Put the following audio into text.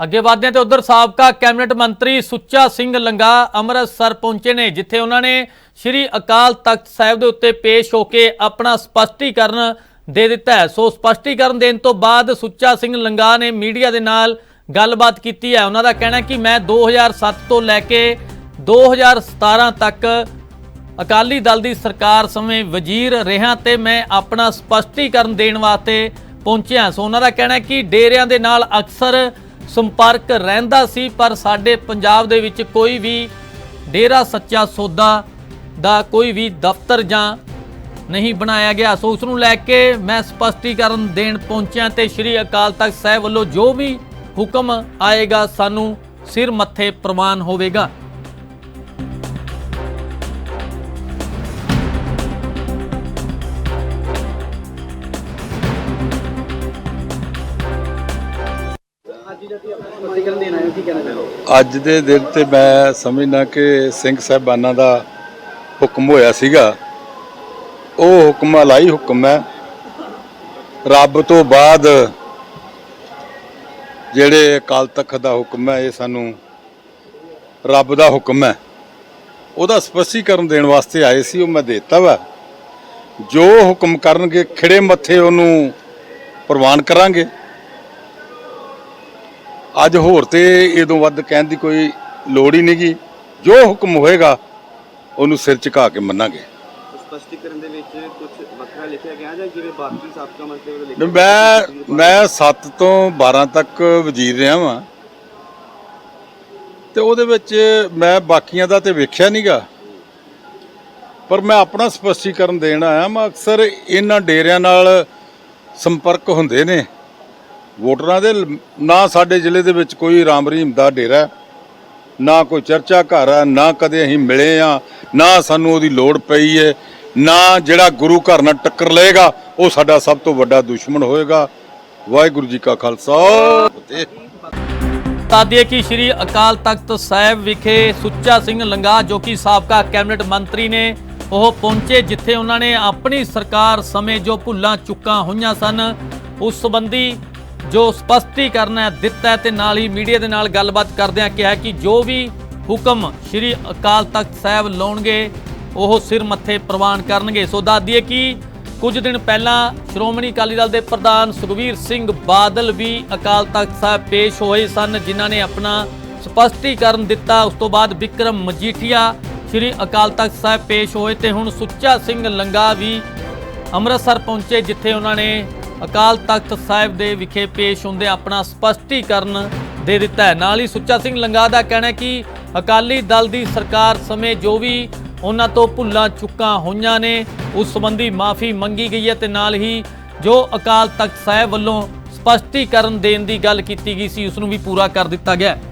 ਅੱਗੇ ਵਧਦੇ ਹਾਂ ਤੇ ਉਧਰ ਸਾਬਕਾ ਕੈਬਨਿਟ ਮੰਤਰੀ ਸੁੱਚਾ ਸਿੰਘ ਲੰਗਾ ਅੰਮ੍ਰਿਤਸਰ ਪਹੁੰਚੇ ਨੇ, ਜਿੱਥੇ ਉਹਨਾਂ ਨੇ ਸ੍ਰੀ ਅਕਾਲ ਤਖਤ ਸਾਹਿਬ ਦੇ ਉੱਤੇ ਪੇਸ਼ ਹੋ ਕੇ ਆਪਣਾ ਸਪਸ਼ਟੀਕਰਨ ਦੇ ਦਿੱਤਾ ਹੈ। ਸੋ ਸਪਸ਼ਟੀਕਰਨ ਦੇਣ ਤੋਂ ਬਾਅਦ ਸੁੱਚਾ ਸਿੰਘ ਲੰਗਾ ਨੇ ਮੀਡੀਆ ਦੇ ਨਾਲ ਗੱਲਬਾਤ ਕੀਤੀ ਹੈ। ਉਹਨਾਂ ਦਾ ਕਹਿਣਾ ਕਿ ਮੈਂ 2007 ਤੋਂ ਲੈ ਕੇ 2017 ਤੱਕ ਅਕਾਲੀ ਦਲ ਦੀ ਸਰਕਾਰ ਸਮੇਂ ਵਜ਼ੀਰ ਰਿਹਾ ਤੇ ਮੈਂ ਆਪਣਾ ਸਪਸ਼ਟੀਕਰਨ ਦੇਣ ਵਾਸਤੇ ਪਹੁੰਚਿਆ। ਸੋ ਉਹਨਾਂ ਦਾ ਕਹਿਣਾ ਕਿ ਡੇਰਿਆਂ ਦੇ ਨਾਲ ਅਕਸਰ ਸੰਪਰਕ ਰਹਿੰਦਾ ਸੀ, ਪਰ ਸਾਡੇ ਪੰਜਾਬ ਦੇ ਵਿੱਚ ਕੋਈ ਵੀ ਡੇਰਾ ਸੱਚਾ ਸੌਦਾ ਦਾ ਕੋਈ ਵੀ ਦਫ਼ਤਰ ਜਾਂ ਨਹੀਂ ਬਣਾਇਆ ਗਿਆ। ਸੋ ਉਸ ਨੂੰ ਲੈ ਕੇ ਮੈਂ ਸਪਸ਼ਟੀਕਰਨ ਦੇਣ ਪਹੁੰਚਿਆ ਤੇ ਸ੍ਰੀ ਅਕਾਲ ਤਖਤ ਸਾਹਿਬ ਵੱਲੋਂ ਜੋ ਵੀ ਹੁਕਮ ਆਏਗਾ, ਸਾਨੂੰ ਸਿਰ ਮੱਥੇ ਪ੍ਰਵਾਨ ਹੋਵੇਗਾ। ਅੱਜ ਦੇ ਦਿਨ ਤੇ ਮੈਂ ਸਮਝਦਾ ਕਿ ਸਿੰਘ ਸਾਹਿਬਾਨਾਂ ਦਾ ਹੁਕਮ ਹੋਇਆ ਸੀਗਾ। ਉਹ ਹੁਕਮ ਅਲਾਈ ਹੁਕਮ ਹੈ। ਰੱਬ ਤੋਂ ਬਾਅਦ ਜਿਹੜੇ ਅਕਾਲ ਤਖਤ ਦਾ ਹੁਕਮ ਹੈ, ਇਹ ਸਾਨੂੰ ਰੱਬ ਦਾ ਹੁਕਮ ਹੈ। ਉਹਦਾ ਸਪਸ਼ਟੀਕਰਨ ਦੇਣ ਵਾਸਤੇ ਆਏ ਸੀ, ਉਹ ਮੈਂ ਦੇਤਾ ਵਾ। ਜੋ ਹੁਕਮ ਕਰਨਗੇ ਖਿੜੇ ਮੱਥੇ ਉਹਨੂੰ ਪ੍ਰਵਾਨ ਕਰਾਂਗੇ। ਅੱਜ ਹੋਰ ਤੇ ਇਦੋਂ ਵੱਧ ਕਹਿਣ ਦੀ ਕੋਈ ਲੋੜ ਹੀ ਨਹੀਂਗੀ। ਜੋ ਹੁਕਮ ਹੋਏਗਾ ਉਹਨੂੰ ਸਿਰ ਝੁਕਾ ਕੇ ਮੰਨਾਂਗੇ। ਸਪਸ਼ਟੀਕਰਨ ਦੇ ਵਿੱਚ ਕੁਝ ਵੱਖਰਾ ਲਿਖਿਆ ਗਿਆ ਜਾਂ ਜਿਵੇਂ ਬਾਕੀ ਸਾਬਕਾ ਮੰਤਰੀ ਵੱਲੋਂ ਲਿਖਿਆ ਮੈਂ ਮੈਂ 7 ਤੋਂ 12 ਤੱਕ ਵਜ਼ੀਰ ਰਿਹਾ ਵਾਂ। ਤੇ ਉਹਦੇ ਵਿੱਚ ਮੈਂ ਬਾਕੀਆਂ ਦਾ ਤੇ ਵੇਖਿਆ ਨਹੀਂਗਾ। ਪਰ ਮੈਂ ਆਪਣਾ ਸਪਸ਼ਟੀਕਰਨ ਦੇਣ ਆਇਆ ਮੈਂ ਅਕਸਰ ਇਹਨਾਂ ਡੇਰਿਆਂ ਨਾਲ ਸੰਪਰਕ ਹੁੰਦੇ ਨੇ। ਵੋਟਰਾਂ ਦੇ ਨਾ ਸਾਡੇ ਜ਼ਿਲ੍ਹੇ ਦੇ ਵਿੱਚ ਕੋਈ ਰਾਮ ਰਹੀਮ ਦਾ ਡੇਰਾ ਨਾ ਕੋਈ ਚਰਚਾ ਘਰ ਹੈ, ਨਾ ਕਦੇ ਅਸੀਂ ਮਿਲੇ ਆ ਨਾ ਸਾਨੂੰ ਉਹਦੀ ਲੋੜ ਪਈ ਹੈ ਨਾ ਜਿਹੜਾ ਗੁਰੂ ਘਰ ਨਾਲ ਟੱਕਰ ਲਏਗਾ, ਉਹ ਸਾਡਾ ਸਭ ਤੋਂ ਵੱਡਾ ਦੁਸ਼ਮਣ ਹੋਏਗਾ। ਵਾਹਿਗੁਰੂ ਜੀ ਕਾ ਖਾਲਸਾ। ਤਾਦੀਏ ਕਿ ਸ੍ਰੀ ਅਕਾਲ ਤਖਤ ਸਾਹਿਬ ਵਿਖੇ ਸੁੱਚਾ ਸਿੰਘ ਲੰਗਾ, ਜੋ ਕਿ ਸਾਬਕਾ ਕੈਬਨਿਟ ਮੰਤਰੀ ਨੇ, ਉਹ ਪਹੁੰਚੇ ਜਿੱਥੇ ਉਹਨਾਂ ਨੇ ਆਪਣੀ ਸਰਕਾਰ ਸਮੇਂ ਜੋ ਭੁੱਲਾਂ ਚੁੱਕਾਂ ਹੋਈਆਂ ਸਨ, ਉਸ ਸੰਬੰਧੀ ਜੋ ਸਪਸ਼ਟੀਕਰਨ ਹੈ, ਦਿੱਤਾ ਹੈ ਤੇ ਨਾਲ ਹੀ ਮੀਡੀਆ ਦੇ ਨਾਲ ਗੱਲਬਾਤ ਕਰਦਿਆਂ ਕਿਹਾ ਕਿ ਜੋ ਵੀ ਹੁਕਮ ਸ੍ਰੀ ਅਕਾਲ ਤਖਤ ਸਾਹਿਬ ਲਾਉਣਗੇ, ਉਹ ਸਿਰ ਮੱਥੇ ਪ੍ਰਵਾਨ ਕਰਨਗੇ। ਸੋ ਦੱਸਦੀਏ ਕਿ ਕੁਝ ਦਿਨ ਪਹਿਲਾਂ ਸ਼੍ਰੋਮਣੀ ਅਕਾਲੀ ਦਲ ਦੇ ਪ੍ਰਧਾਨ ਸੁਖਬੀਰ ਸਿੰਘ ਬਾਦਲ ਵੀ ਅਕਾਲ ਤਖਤ ਸਾਹਿਬ ਪੇਸ਼ ਹੋਏ ਸਨ, ਜਿਨ੍ਹਾਂ ਨੇ ਆਪਣਾ ਸਪਸ਼ਟੀਕਰਨ ਦਿੱਤਾ। ਉਸ ਤੋਂ ਬਾਅਦ ਵਿਕਰਮ ਮਜੀਠੀਆ ਸ੍ਰੀ ਅਕਾਲ ਤਖਤ ਸਾਹਿਬ ਪੇਸ਼ ਹੋਏ ਤੇ ਹੁਣ ਸੁੱਚਾ ਸਿੰਘ ਲੰਗਾ ਵੀ ਅੰਮ੍ਰਿਤਸਰ ਪਹੁੰਚੇ, ਜਿੱਥੇ ਉਹਨਾਂ ਨੇ ਅਕਾਲ ਤਖਤ ਸਾਹਿਬ ਦੇ ਵਿਖੇ ਪੇਸ਼ ਹੁੰਦੇ ਆਪਣਾ ਸਪਸ਼ਟੀਕਰਨ ਦੇ ਦਿੱਤਾ ਹੈ। ਨਾਲ ਹੀ ਸੁੱਚਾ ਸਿੰਘ ਲੰਗਾ ਦਾ ਕਹਿਣਾ ਹੈ ਕਿ ਅਕਾਲੀ ਦਲ ਦੀ ਸਰਕਾਰ ਸਮੇਂ ਜੋ ਵੀ ਉਹਨਾਂ ਤੋਂ ਭੁੱਲਾਂ ਚੁੱਕਾਂ ਹੋਈਆਂ ਨੇ, ਉਸ ਸੰਬੰਧੀ ਮਾਫੀ ਮੰਗੀ ਗਈ ਹੈ ਤੇ ਨਾਲ ਹੀ ਜੋ ਅਕਾਲ ਤਖਤ ਸਾਹਿਬ ਵੱਲੋਂ ਸਪਸ਼ਟੀਕਰਨ ਦੇਣ ਦੀ ਗੱਲ ਕੀਤੀ ਗਈ ਸੀ, ਉਸ ਨੂੰ ਵੀ ਪੂਰਾ ਕਰ ਦਿੱਤਾ ਗਿਆ ਹੈ।